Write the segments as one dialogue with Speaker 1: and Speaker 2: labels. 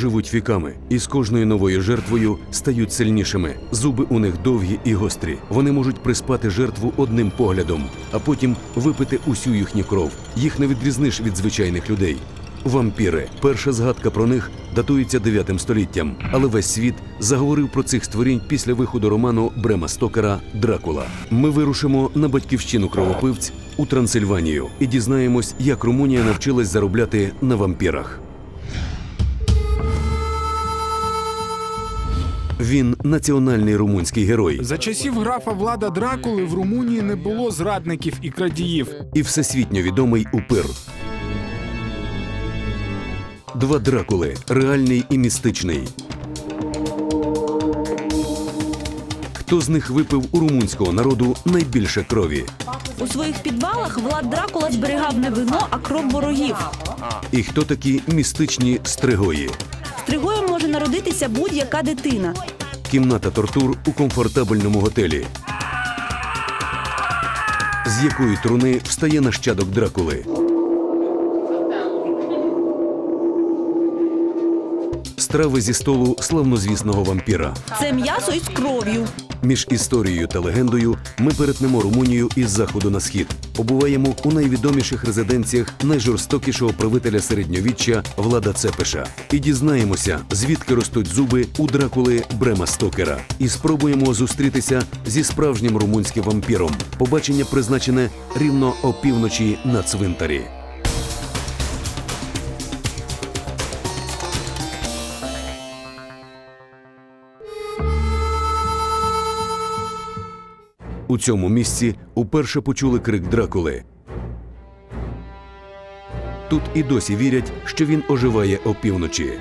Speaker 1: Живуть віками і з кожною новою жертвою стають сильнішими. Зуби у них довгі і гострі. Вони можуть приспати жертву одним поглядом, а потім випити усю їхню кров. Їх не відрізниш від звичайних людей. Вампіри. Перша згадка про них датується 9 століттям, але весь світ заговорив про цих створінь після виходу роману Брема Стокера Дракула. Ми вирушимо на батьківщину кровопивць у Трансильванію і дізнаємось, як Румунія навчилась заробляти на вампірах. Він національний румунський герой
Speaker 2: За часів графа Влада Дракули в Румунії не було зрадників і крадіїв.
Speaker 1: і всесвітньо відомий упир. Два дракули реальний і містичний. Хто з них випив у румунського народу найбільше крові?
Speaker 3: У своїх підвалах Влад Дракула зберігав не вино, а кров ворогів.
Speaker 1: І хто такі містичні стригої?
Speaker 3: Стригою може народитися будь-яка дитина.
Speaker 1: Кімната тортур у комфортабельному готелі. З якої труни встає нащадок дракули? Страви зі столу славнозвісного вампіра.
Speaker 3: Це м'ясо із кров'ю.
Speaker 1: Між історією та легендою ми перетнемо Румунію із заходу на схід. Побуваємо у найвідоміших резиденціях найжорстокішого правителя середньовіччя Влада Цепеша. І дізнаємося, звідки ростуть зуби у дракули Брема Стокера. І спробуємо зустрітися зі справжнім румунським вампіром. Побачення призначене рівно опівночі на цвинтарі. У цьому місці уперше почули крик Дракули. Тут і досі вірять, що він оживає опівночі.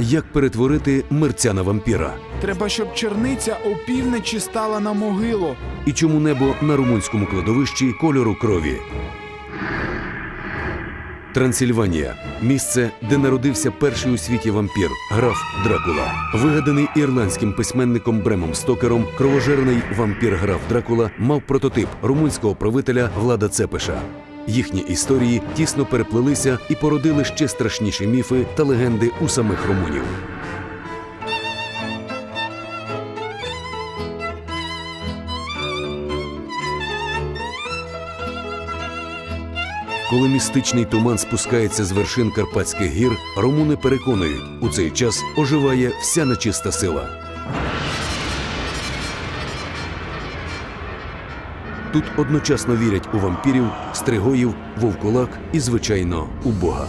Speaker 1: Як перетворити мерця на вампіра?
Speaker 2: Треба, щоб черниця опівночі стала на могилу.
Speaker 1: І чому небо на румунському кладовищі кольору крові? Трансильванія місце, де народився перший у світі вампір граф Дракула. Вигаданий ірландським письменником Бремом Стокером, кровожерний вампір граф Дракула мав прототип румунського правителя Влада Цепеша. Їхні історії тісно переплелися і породили ще страшніші міфи та легенди у самих румунів. Коли містичний туман спускається з вершин Карпатських гір, румуни переконують, у цей час оживає вся нечиста сила. Тут одночасно вірять у вампірів, стригоїв, вовкулак і, звичайно, у Бога.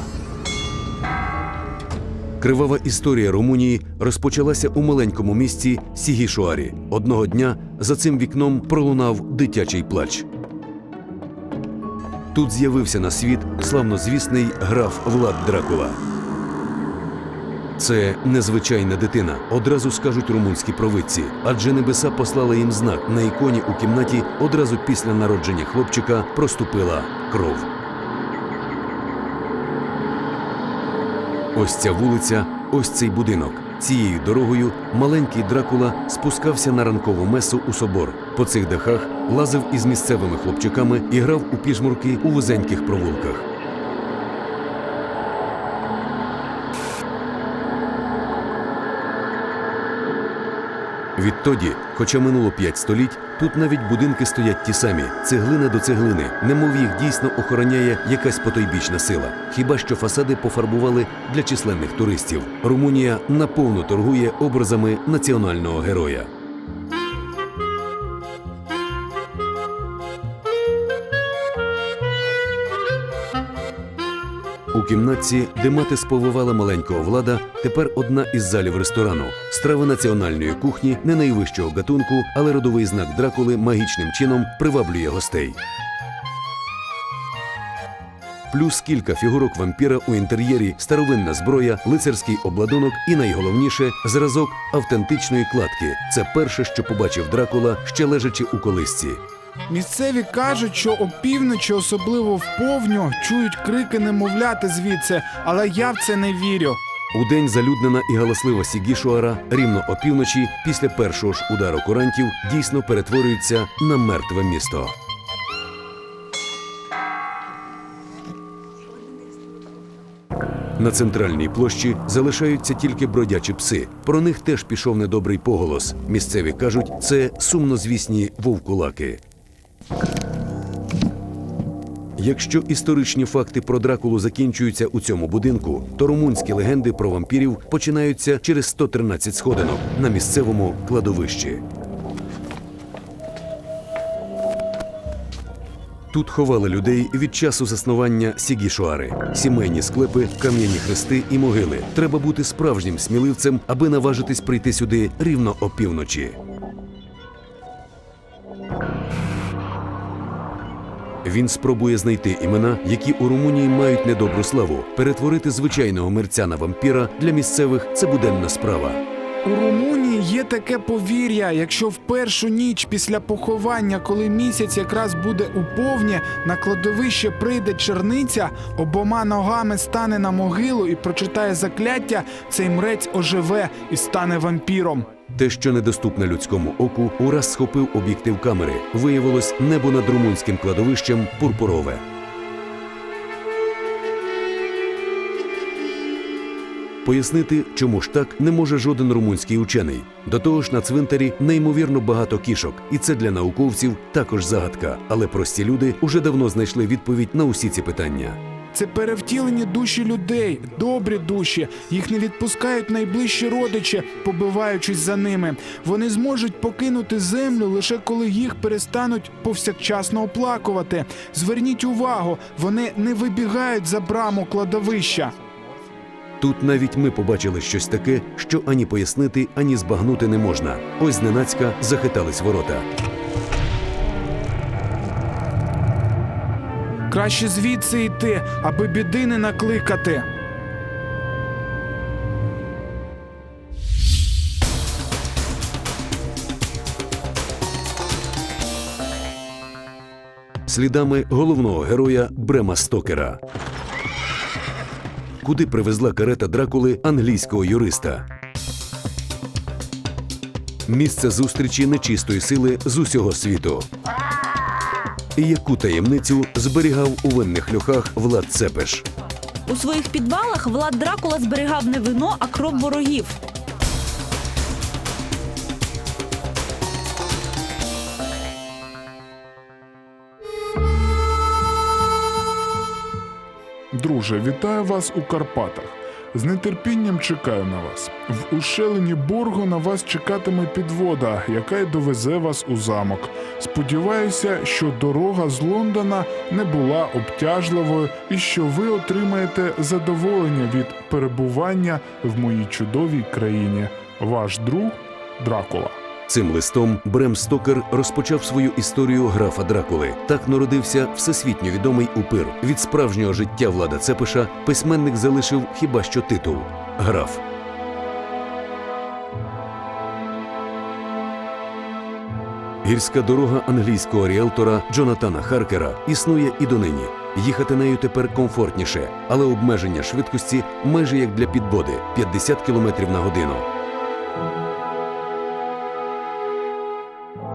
Speaker 1: Кривава історія Румунії розпочалася у маленькому місті Сігішуарі. Одного дня за цим вікном пролунав дитячий плач. Тут з'явився на світ славнозвісний граф Влад Дракула. Це незвичайна дитина, одразу скажуть румунські провидці, адже небеса послали їм знак на іконі у кімнаті одразу після народження хлопчика проступила кров. Ось ця вулиця, ось цей будинок. Цією дорогою маленький Дракула спускався на ранкову месу у собор. По цих дахах лазив із місцевими хлопчаками і грав у піжмурки у вузеньких провулках. Відтоді, хоча минуло п'ять століть, тут навіть будинки стоять ті самі, цеглина до цеглини, немов їх дійсно охороняє якась потойбічна сила. Хіба що фасади пофарбували для численних туристів. Румунія наповну торгує образами національного героя. У кімнатці, де мати сповивала маленького влада, тепер одна із залів ресторану. Страви національної кухні не найвищого гатунку, але родовий знак Дракули магічним чином приваблює гостей. Плюс кілька фігурок вампіра у інтер'єрі, старовинна зброя, лицарський обладунок і найголовніше зразок автентичної кладки. Це перше, що побачив Дракула, ще лежачи у колисці.
Speaker 2: Місцеві кажуть, що опівночі, особливо в повню, чують крики немовляти звідси, але я в це не вірю.
Speaker 1: У день залюднена і галаслива Сігішуара рівно опівночі, після першого ж удару курантів, дійсно перетворюється на мертве місто. На центральній площі залишаються тільки бродячі пси. Про них теж пішов недобрий поголос. Місцеві кажуть, це сумнозвісні вовкулаки. Якщо історичні факти про Дракулу закінчуються у цьому будинку, то румунські легенди про вампірів починаються через 113 сходинок на місцевому кладовищі. Тут ховали людей від часу заснування Сігішуари, сімейні склепи, кам'яні хрести і могили. Треба бути справжнім сміливцем, аби наважитись прийти сюди рівно опівночі. Він спробує знайти імена, які у Румунії мають недобру славу. Перетворити звичайного мерця на вампіра для місцевих це буденна справа.
Speaker 2: У Румунії є таке повір'я, якщо в першу ніч після поховання, коли місяць якраз буде у повні, на кладовище прийде черниця, обома ногами стане на могилу і прочитає закляття, цей мрець оживе і стане вампіром.
Speaker 1: Те, що недоступне людському оку, ураз схопив об'єктив камери. Виявилось, небо над румунським кладовищем пурпурове. Пояснити, чому ж так, не може жоден румунський учений. До того ж, на цвинтарі неймовірно багато кішок, і це для науковців також загадка. Але прості люди уже давно знайшли відповідь на усі ці питання.
Speaker 2: Це перевтілені душі людей, добрі душі. Їх не відпускають найближчі родичі, побиваючись за ними. Вони зможуть покинути землю лише коли їх перестануть повсякчасно оплакувати. Зверніть увагу, вони не вибігають за браму кладовища.
Speaker 1: Тут навіть ми побачили щось таке, що ані пояснити, ані збагнути не можна. Ось зненацька захитались ворота.
Speaker 2: Краще звідси йти, аби біди не накликати.
Speaker 1: слідами головного героя Брема Стокера. Куди привезла карета Дракули англійського юриста? Місце зустрічі нечистої сили з усього світу. І яку таємницю зберігав у винних льохах Влад Цепеш?
Speaker 3: У своїх підвалах Влад Дракула зберігав не вино, а кров ворогів.
Speaker 4: Друже, вітаю вас у Карпатах. З нетерпінням чекаю на вас. В ущелині Боргу на вас чекатиме підвода, яка й довезе вас у замок. Сподіваюся, що дорога з Лондона не була обтяжливою і що ви отримаєте задоволення від перебування в моїй чудовій країні. Ваш друг Дракула.
Speaker 1: Цим листом Брем Стокер розпочав свою історію графа Дракули. Так народився всесвітньо відомий упир. Від справжнього життя влада Цепиша письменник залишив хіба що титул граф. Гірська дорога англійського ріелтора Джонатана Харкера існує і донині. Їхати нею тепер комфортніше, але обмеження швидкості майже як для підбоди 50 км на годину.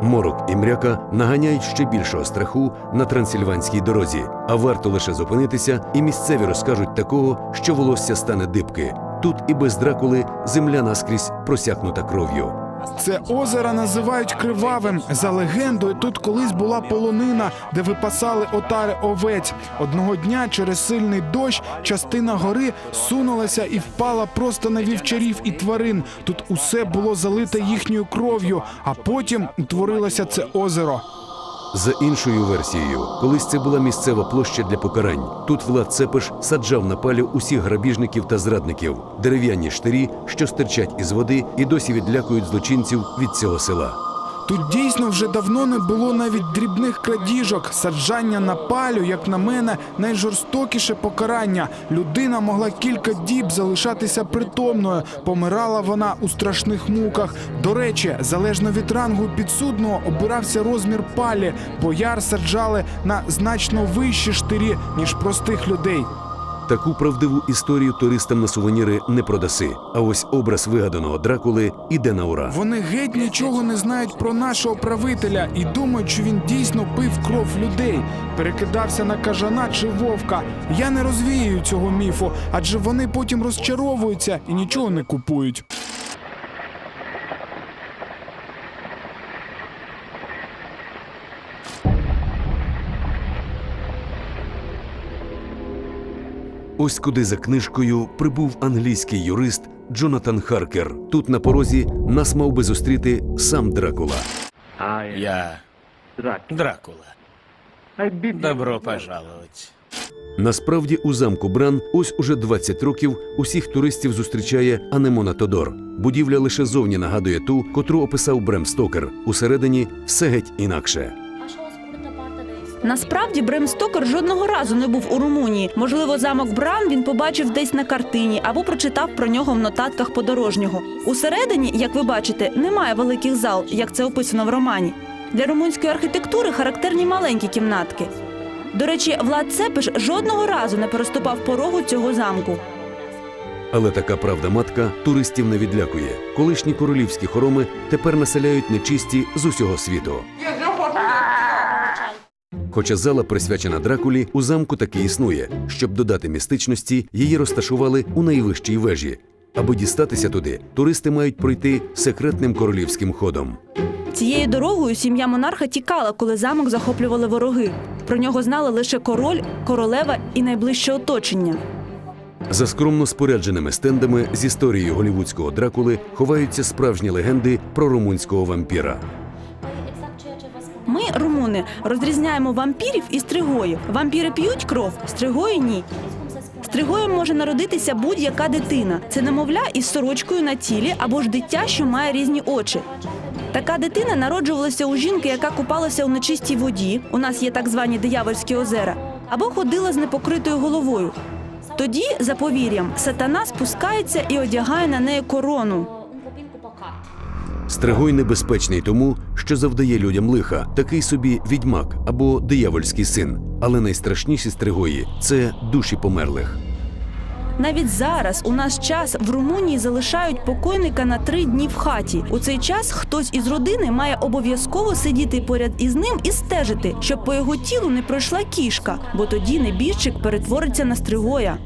Speaker 1: Морок і мряка наганяють ще більшого страху на трансильванській дорозі, а варто лише зупинитися, і місцеві розкажуть такого, що волосся стане дибки. Тут і без дракули земля наскрізь просякнута кров'ю.
Speaker 2: Це озеро називають кривавим. За легендою, тут колись була полонина, де випасали отари овець. Одного дня через сильний дощ частина гори сунулася і впала просто на вівчарів і тварин. Тут усе було залите їхньою кров'ю, а потім утворилося це озеро.
Speaker 1: За іншою версією, колись це була місцева площа для покарань. Тут Влад Цепеш саджав на палю усіх грабіжників та зрадників, дерев'яні штирі, що стирчать із води, і досі відлякують злочинців від цього села.
Speaker 2: Тут дійсно вже давно не було навіть дрібних крадіжок. Саджання на палю, як на мене, найжорстокіше покарання. Людина могла кілька діб залишатися притомною. Помирала вона у страшних муках. До речі, залежно від рангу підсудного обирався розмір палі. Бояр саджали на значно вищі штирі, ніж простих людей.
Speaker 1: Таку правдиву історію туристам на сувеніри не продаси. А ось образ вигаданого Дракули іде на ура.
Speaker 2: Вони геть нічого не знають про нашого правителя і думають, що він дійсно пив кров людей, перекидався на кажана чи вовка. Я не розвіюю цього міфу, адже вони потім розчаровуються і нічого не купують.
Speaker 1: Ось куди за книжкою прибув англійський юрист Джонатан Харкер. Тут на порозі нас мав би зустріти сам Дракула.
Speaker 5: Я Дракула. Добро пожаловать.
Speaker 1: Насправді у замку Бран ось уже 20 років усіх туристів зустрічає Анемона Тодор. Будівля лише зовні нагадує ту, котру описав Брем Стокер. Усередині все геть інакше.
Speaker 3: Насправді Брем Стокер жодного разу не був у Румунії. Можливо, замок Бран він побачив десь на картині або прочитав про нього в нотатках подорожнього. Усередині, як ви бачите, немає великих зал, як це описано в романі. Для румунської архітектури характерні маленькі кімнатки. До речі, Влад Цепиш жодного разу не переступав порогу цього замку.
Speaker 1: Але така правда матка туристів не відлякує. Колишні королівські хороми тепер населяють нечисті з усього світу. Хоча зала, присвячена Дракулі, у замку таки існує. Щоб додати містичності, її розташували у найвищій вежі. Аби дістатися туди, туристи мають пройти секретним королівським ходом.
Speaker 3: Цією дорогою сім'я монарха тікала, коли замок захоплювали вороги. Про нього знали лише король, королева і найближче оточення.
Speaker 1: За скромно спорядженими стендами з історією голівудського Дракули ховаються справжні легенди про румунського вампіра.
Speaker 3: Ми, розрізняємо вампірів і стригоїв. Вампіри п'ють кров, стригої ні. Стригоєм може народитися будь-яка дитина. Це немовля із сорочкою на тілі або ж дитя, що має різні очі. Така дитина народжувалася у жінки, яка купалася у нечистій воді. У нас є так звані диявольські озера, або ходила з непокритою головою. Тоді, за повір'ям, сатана спускається і одягає на неї корону.
Speaker 1: Стригой небезпечний тому, що завдає людям лиха, такий собі відьмак або диявольський син. Але найстрашніші стригої це душі померлих.
Speaker 3: Навіть зараз у наш час в Румунії залишають покойника на три дні в хаті. У цей час хтось із родини має обов'язково сидіти поряд із ним і стежити, щоб по його тілу не пройшла кішка, бо тоді небіжчик перетвориться на стригоя.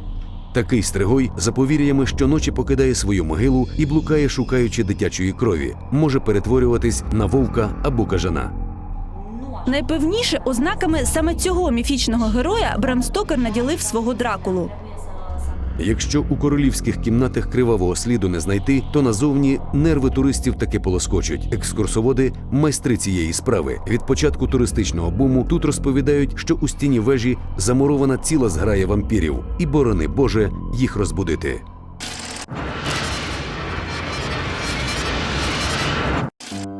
Speaker 1: Такий стригой за повір'ями щоночі покидає свою могилу і блукає, шукаючи дитячої крові, може перетворюватись на вовка або кажана.
Speaker 3: Найпевніше ознаками саме цього міфічного героя Брам Стокер наділив свого дракулу.
Speaker 1: Якщо у королівських кімнатах кривавого сліду не знайти, то назовні нерви туристів таки полоскочуть. Екскурсоводи майстри цієї справи. Від початку туристичного буму тут розповідають, що у стіні вежі замурована ціла зграя вампірів, і борони Боже їх розбудити.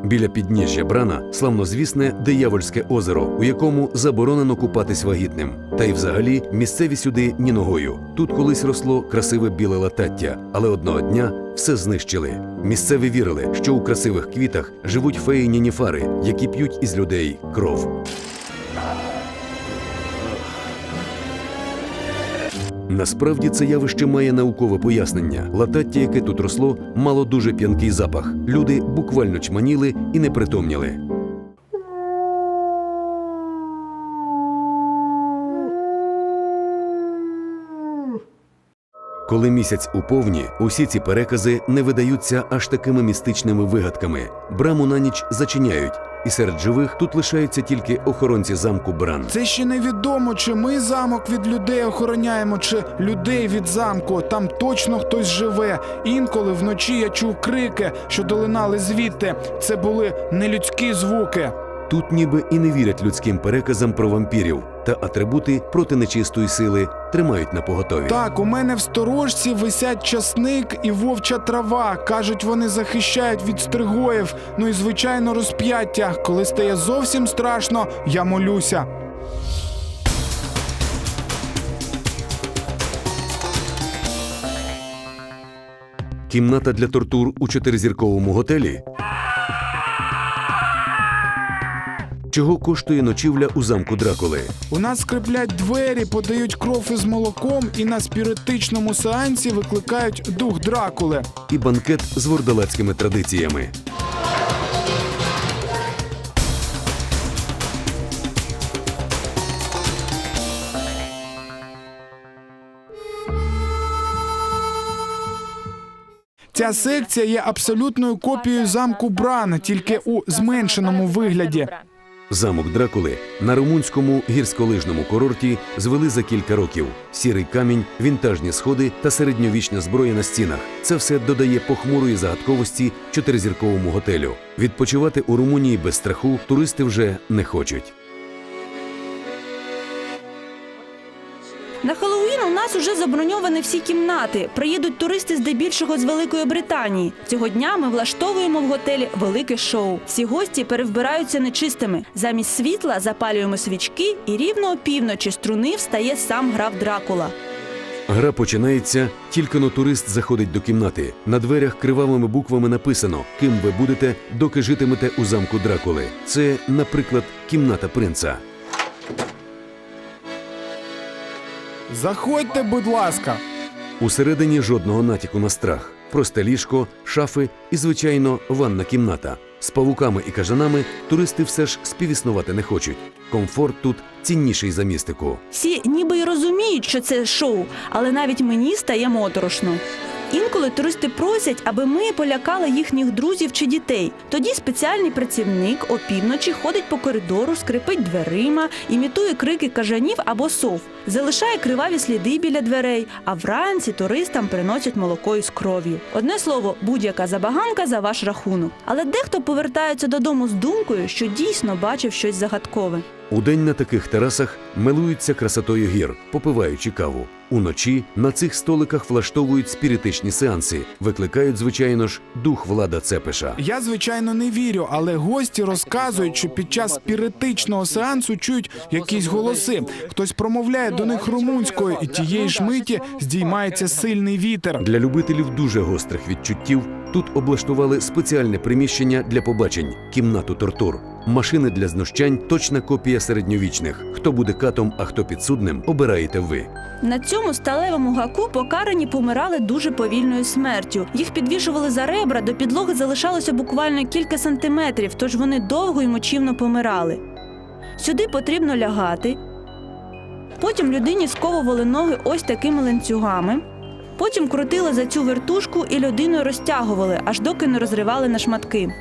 Speaker 1: Біля підніжжя Брана славнозвісне диявольське озеро, у якому заборонено купатись вагітним. Та й взагалі місцеві сюди ні ногою. Тут колись росло красиве біле латаття, але одного дня все знищили. Місцеві вірили, що у красивих квітах живуть феї Нініфари, які п'ють із людей кров. Насправді це явище має наукове пояснення. Латаття, яке тут росло, мало дуже п'янкий запах. Люди буквально чманіли і не притомніли. Коли місяць у повні, усі ці перекази не видаються аж такими містичними вигадками. Браму на ніч зачиняють, і серед живих тут лишаються тільки охоронці замку Бран.
Speaker 2: Це ще невідомо, чи ми замок від людей охороняємо, чи людей від замку. Там точно хтось живе. Інколи вночі я чув крики, що долинали звідти. Це були нелюдські звуки.
Speaker 1: Тут ніби і не вірять людським переказам про вампірів, та атрибути проти нечистої сили тримають на поготові.
Speaker 2: Так, у мене в сторожці висять часник і вовча трава. Кажуть, вони захищають від стригоїв. Ну і звичайно розп'яття. Коли стає зовсім страшно, я молюся.
Speaker 1: Кімната для тортур у чотиризірковому готелі. Чого коштує ночівля у замку Дракули?
Speaker 2: У нас скриплять двері, подають кров із молоком і на спіритичному сеансі викликають дух Дракули.
Speaker 1: І банкет з вордалацькими традиціями.
Speaker 2: Ця секція є абсолютною копією замку Бран, тільки у зменшеному вигляді.
Speaker 1: Замок Дракули на румунському гірськолижному курорті звели за кілька років. Сірий камінь, вінтажні сходи та середньовічна зброя на стінах. Це все додає похмурої загадковості чотиризірковому готелю. Відпочивати у Румунії без страху туристи вже не хочуть.
Speaker 3: На Хеллоуін нас уже заброньовані всі кімнати. Приїдуть туристи здебільшого з Великої Британії. Цього дня ми влаштовуємо в готелі велике шоу. Всі гості перевбираються нечистими. Замість світла запалюємо свічки, і рівно опівночі з труни встає сам граф Дракула.
Speaker 1: Гра починається, тільки но турист заходить до кімнати. На дверях кривавими буквами написано, ким ви будете, доки житимете у замку Дракули. Це, наприклад, кімната принца.
Speaker 2: Заходьте, будь ласка.
Speaker 1: Усередині жодного натяку на страх. Просте ліжко, шафи і, звичайно, ванна кімната. З павуками і кажанами туристи все ж співіснувати не хочуть. Комфорт тут цінніший за містику.
Speaker 3: Всі ніби й розуміють, що це шоу, але навіть мені стає моторошно. Інколи туристи просять, аби ми полякали їхніх друзів чи дітей. Тоді спеціальний працівник опівночі ходить по коридору, скрипить дверима, імітує крики кажанів або сов, залишає криваві сліди біля дверей, а вранці туристам приносять молоко із кров'ю. Одне слово, будь-яка забаганка за ваш рахунок. Але дехто повертається додому з думкою, що дійсно бачив щось загадкове.
Speaker 1: Удень на таких терасах милуються красотою гір, попиваючи каву. Уночі на цих столиках влаштовують спіритичні сеанси, викликають, звичайно ж, дух влада Цепиша.
Speaker 2: Я звичайно не вірю, але гості розказують, що під час спіритичного сеансу чують якісь голоси. Хтось промовляє до них румунською, і тієї ж миті здіймається сильний вітер.
Speaker 1: Для любителів дуже гострих відчуттів тут облаштували спеціальне приміщення для побачень кімнату тортур. Машини для знущань точна копія середньовічних. Хто буде катом, а хто підсудним, обираєте ви.
Speaker 3: На цьому сталевому гаку покарані помирали дуже повільною смертю. Їх підвішували за ребра, до підлоги залишалося буквально кілька сантиметрів, тож вони довго й мочівно помирали. Сюди потрібно лягати. Потім людині сковували ноги ось такими ланцюгами. Потім крутили за цю вертушку і людину розтягували, аж доки не розривали на шматки.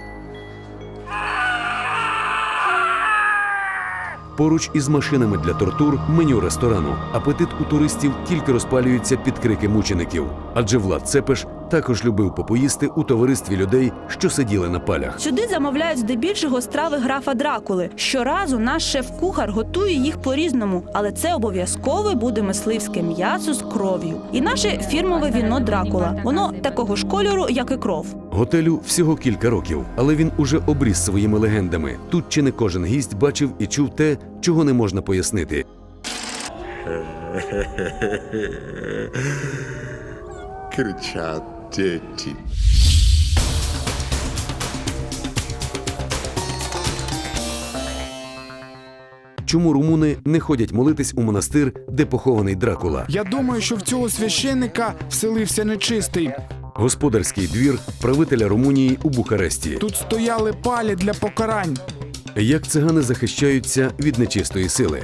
Speaker 1: Поруч із машинами для тортур меню ресторану. Апетит у туристів тільки розпалюється під крики мучеників. Адже Влад Цепеш також любив попоїсти у товаристві людей, що сиділи на палях.
Speaker 3: Сюди замовляють здебільшого страви графа Дракули. Щоразу наш шеф-кухар готує їх по-різному, але це обов'язково буде мисливське м'ясо з кров'ю. І наше фірмове віно Дракула. Воно такого ж кольору, як і кров.
Speaker 1: Готелю всього кілька років, але він уже обріз своїми легендами. Тут чи не кожен гість бачив і чув те, чого не можна пояснити.
Speaker 6: Кричат дети.
Speaker 1: Чому румуни не ходять молитись у монастир, де похований Дракула?
Speaker 2: Я думаю, що в цього священника вселився нечистий.
Speaker 1: Господарський двір правителя Румунії у Бухаресті.
Speaker 2: Тут стояли палі для покарань.
Speaker 1: Як цигани захищаються від нечистої сили?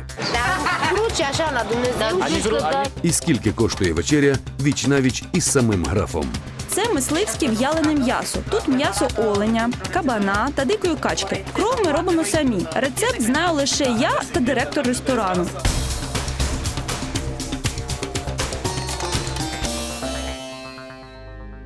Speaker 1: І скільки коштує вечеря віч навіч із самим графом?
Speaker 3: Це мисливське в'ялене м'ясо. Тут м'ясо оленя, кабана та дикої качки. Кров ми робимо самі. Рецепт знаю лише я та директор ресторану.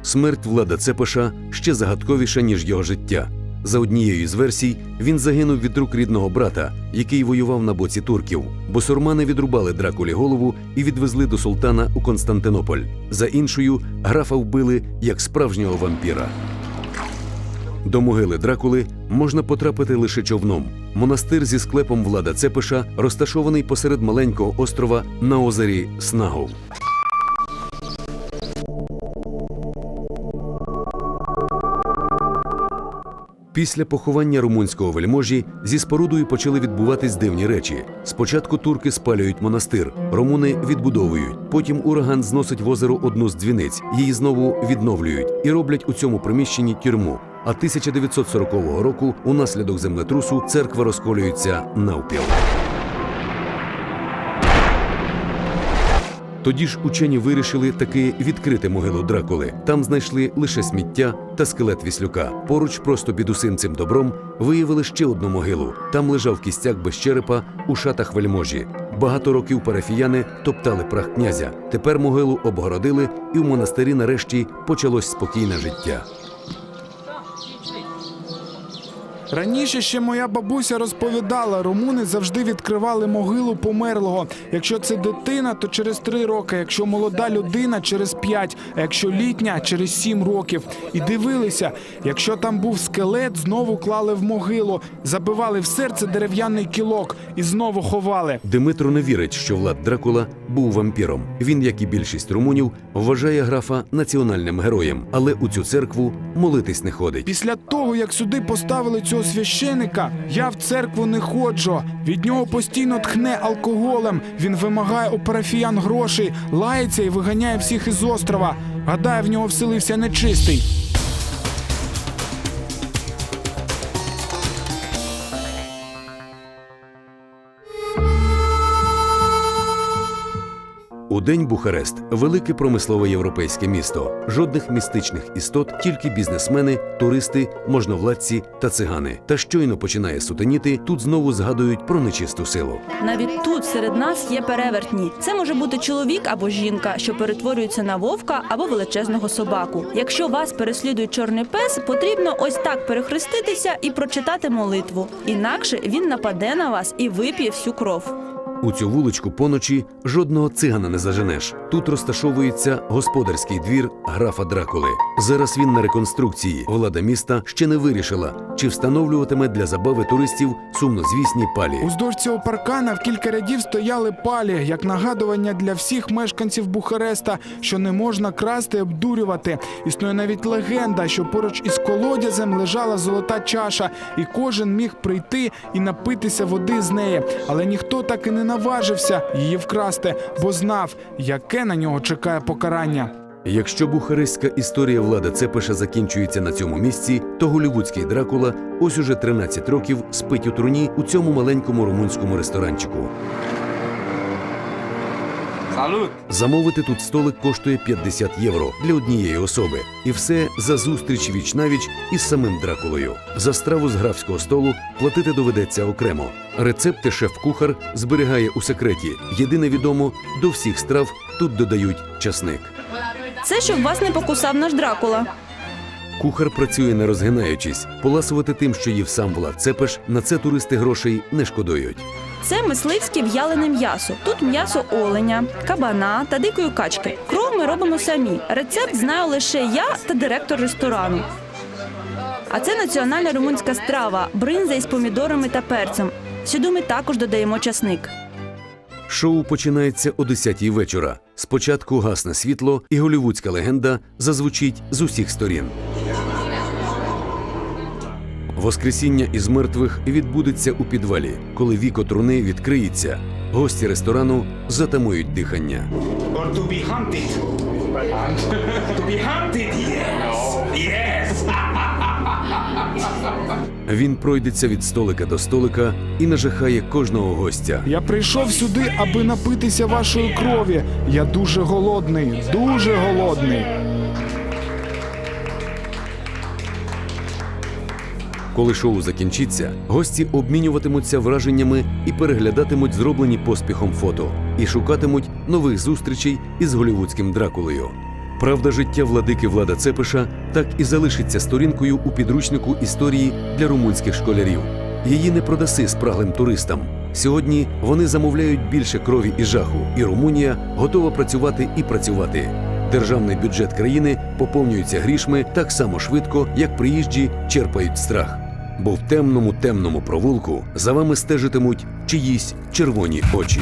Speaker 1: Смерть влада Цепаша ще загадковіша, ніж його життя. За однією з версій, він загинув від рук рідного брата, який воював на боці турків. Босурмани відрубали Дракулі голову і відвезли до султана у Константинополь. За іншою, графа вбили як справжнього вампіра. До могили Дракули можна потрапити лише човном. Монастир зі склепом влада Цепиша розташований посеред маленького острова на озері Снагов. Після поховання румунського вельможі зі спорудою почали відбуватись дивні речі. Спочатку турки спалюють монастир, румуни відбудовують. Потім ураган зносить в озеро одну з дзвіниць, її знову відновлюють і роблять у цьому приміщенні тюрму. А 1940 року, унаслідок землетрусу, церква розколюється навпіл. Тоді ж учені вирішили таки відкрити могилу Дракули. Там знайшли лише сміття та скелет віслюка. Поруч, просто під усім цим добром, виявили ще одну могилу. Там лежав кістяк без черепа у шатах вельможі. Багато років парафіяни топтали прах князя. Тепер могилу обгородили, і в монастирі нарешті почалось спокійне життя.
Speaker 2: Раніше ще моя бабуся розповідала, румуни завжди відкривали могилу померлого. Якщо це дитина, то через три роки, якщо молода людина через п'ять, а якщо літня через сім років. І дивилися, якщо там був скелет, знову клали в могилу, забивали в серце дерев'яний кілок і знову ховали.
Speaker 1: Димитро не вірить, що Влад Дракула був вампіром. Він, як і більшість румунів, вважає графа національним героєм, але у цю церкву молитись не ходить.
Speaker 2: Після того, як сюди поставили цього священика, я в церкву не ходжу. Від нього постійно тхне алкоголем. Він вимагає у парафіян грошей, лається і виганяє всіх із острова. Гадаю, в нього вселився нечистий.
Speaker 1: У день Бухарест велике промислове європейське місто. Жодних містичних істот, тільки бізнесмени, туристи, можновладці та цигани. Та щойно починає сутеніти, тут знову згадують про нечисту силу.
Speaker 3: Навіть тут серед нас є перевертні. Це може бути чоловік або жінка, що перетворюється на вовка або величезного собаку. Якщо вас переслідує чорний пес, потрібно ось так перехреститися і прочитати молитву. Інакше він нападе на вас і вип'є всю кров.
Speaker 1: У цю вуличку поночі жодного цигана не заженеш. Тут розташовується господарський двір графа Дракули. Зараз він на реконструкції. Влада міста ще не вирішила, чи встановлюватиме для забави туристів сумнозвісні палі.
Speaker 2: Уздовж цього паркана в кілька рядів стояли палі, як нагадування для всіх мешканців Бухареста, що не можна красти обдурювати. Існує навіть легенда, що поруч із колодязем лежала золота чаша, і кожен міг прийти і напитися води з неї. Але ніхто так і не наважився її вкрасти, бо знав, яке на нього чекає покарання.
Speaker 1: Якщо бухариська історія влада Цепеша закінчується на цьому місці, то голівудський Дракула ось уже 13 років спить у труні у цьому маленькому румунському ресторанчику. Замовити тут столик коштує 50 євро для однієї особи, і все за зустріч віч навіч із самим Дракулою. За страву з графського столу платити доведеться окремо. Рецепти шеф-кухар зберігає у секреті. Єдине відомо, до всіх страв тут додають часник.
Speaker 3: Це щоб вас не покусав наш Дракула.
Speaker 1: Кухар працює не розгинаючись. Поласувати тим, що їв сам Влад Цепеш, на це туристи грошей не шкодують.
Speaker 3: Це мисливське в'ялене м'ясо. Тут м'ясо оленя, кабана та дикої качки. Кров ми робимо самі. Рецепт знаю лише я та директор ресторану. А це національна румунська страва бринза із помідорами та перцем. Сюди ми також додаємо часник.
Speaker 1: Шоу починається о 10-й вечора. Спочатку гасне світло, і голівудська легенда зазвучить з усіх сторін. Воскресіння із мертвих відбудеться у підвалі, коли віко труни відкриється. Гості ресторану затамують дихання.
Speaker 7: Or to be hunted. to be hunted, yes. Yes.
Speaker 1: Він пройдеться від столика до столика і нажахає кожного гостя.
Speaker 2: Я прийшов сюди, аби напитися вашої крові. Я дуже голодний, дуже голодний.
Speaker 1: Коли шоу закінчиться, гості обмінюватимуться враженнями і переглядатимуть зроблені поспіхом фото і шукатимуть нових зустрічей із голівудським Дракулею. Правда життя владики Влада Цепиша так і залишиться сторінкою у підручнику історії для румунських школярів. Її не продаси спраглим туристам. Сьогодні вони замовляють більше крові і жаху, і Румунія готова працювати і працювати. Державний бюджет країни поповнюється грішми так само швидко, як приїжджі черпають страх. Бо в темному темному провулку за вами стежитимуть чиїсь червоні очі.